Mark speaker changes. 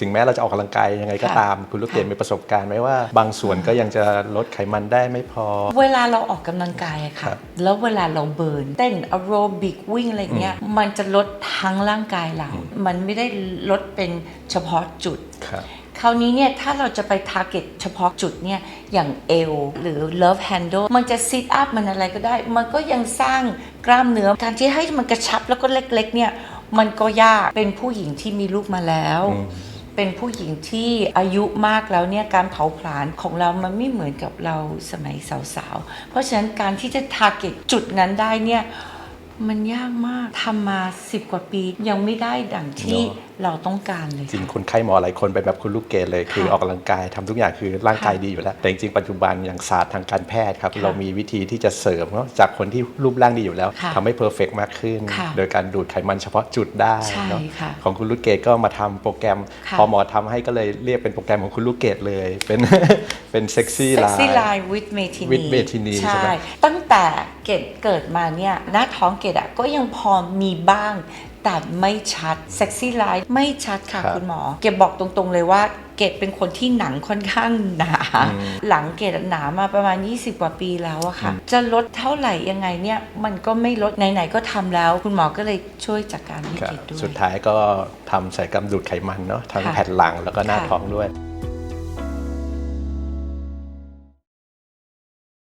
Speaker 1: ถึงแม้เราจะออกกำลังกายยังไงก็
Speaker 2: ค่ะ
Speaker 1: ตาม คุณลูกเกด
Speaker 2: ค่ะ
Speaker 1: มีประสบการณ์ไหมว่า บางส่วนก็ยังจะลดไขมันได้ไม่พอ
Speaker 2: เวลาเราออกกำลังกายอะ
Speaker 1: ครั
Speaker 2: ค่ะ
Speaker 1: บ
Speaker 2: แล้วเวลาเราเบิร์นเต้นอโรบิกวิ่งอะไรเงี้ย มันจะลดทั้งร่างกายเรามันไม่ได้ลดเป็นเฉพาะจุด
Speaker 1: ครับ
Speaker 2: คราวนี้เนี่ยถ้าเราจะไปทาร์เก็ตเฉพาะจุดเนี่ยอย่างเอวหรือ love handle มันจะซิทอัพมันอะไรก็ได้ มันก็ยังสร้างกล้ามเนื้อ การที่ให้มันกระชับแล้วก็เล็กๆเนี่ยมันก็ยากเป็นผู้หญิงที่มีลูกมาแล้ว
Speaker 1: อืม
Speaker 2: เป็นผู้หญิงที่อายุมากแล้วเนี่ยการเผาผลาญของเรามันไม่เหมือนกับเราสมัยสาวๆ เพราะฉะนั้นการที่จะทาร์เก็ตจุดนั้นได้เนี่ย มันยากมากทำมา 10 กว่าปี ยังไม่ได้ดังที่
Speaker 1: เนอะ
Speaker 2: เราต้องการเลย
Speaker 1: จริง
Speaker 2: ค่ะ
Speaker 1: คนไข้หมอหลายคนเป็นแบบคุณลูกเกดเลย คือ
Speaker 2: ค่ะ
Speaker 1: ออกกำลังกายทำทุกอย่างคือร่างกาย
Speaker 2: ค่ะ
Speaker 1: ดีอยู่แล้ว แต่จริงๆปัจจุบันอย่างศาสตร์ทางการแพทย์ครับ
Speaker 2: ค่ะ
Speaker 1: เรามีวิธีที่จะเสริมเนอะจากคนที่รูปร่างดีอยู่แล้ว
Speaker 2: ค่ะ
Speaker 1: ทำให้เพอร์เฟกมากขึ้น
Speaker 2: ค่ะ
Speaker 1: โดยการดูดไขมันเฉพาะจุดได้
Speaker 2: ใช่
Speaker 1: เนอะ
Speaker 2: ค่ะ
Speaker 1: ของคุณลูกเกดก็มาทำโปรแกรม
Speaker 2: ค่ะ
Speaker 1: พอหมอทำให้ก็เลยเรียกเป็นโปรแกรมของคุณลูกเกดเลย เป็น เป็นเซ็กซี่ไล
Speaker 2: Sexy
Speaker 1: น์
Speaker 2: Line with Metini
Speaker 1: with Metini ใช่ไหม
Speaker 2: ตั้งแต่เกดเกิดมาเนี่ยหน้าท้องเกดอะก็ยังพอมีบ้าง แต่ไม่ชัด Sexy Line ไม่ชัดค่ะ
Speaker 1: ครับ
Speaker 2: คุณหมอ เกดบอกตรงๆเลยว่าเกดเป็นคนที่หนังค่อนข้างหนา
Speaker 1: อืม
Speaker 2: หลังเกดหนามาประมาณ 20 กว่าปีแล้วอะค่ะ จะลดเท่าไหร่ยังไงเนี่ย มันก็ไม่ลดไหนๆก็ทำแล้ว คุณหมอก็เลยช่วยจัดการให้
Speaker 1: ครับ
Speaker 2: เกดด้วย
Speaker 1: สุดท้ายก็ทำศัลยกรรมดูดไขมันเนาะทั้ง
Speaker 2: ค่ะ
Speaker 1: แผ่นหลังแล้วก็หน้า
Speaker 2: ค่ะ
Speaker 1: ท้องด้วย
Speaker 2: ค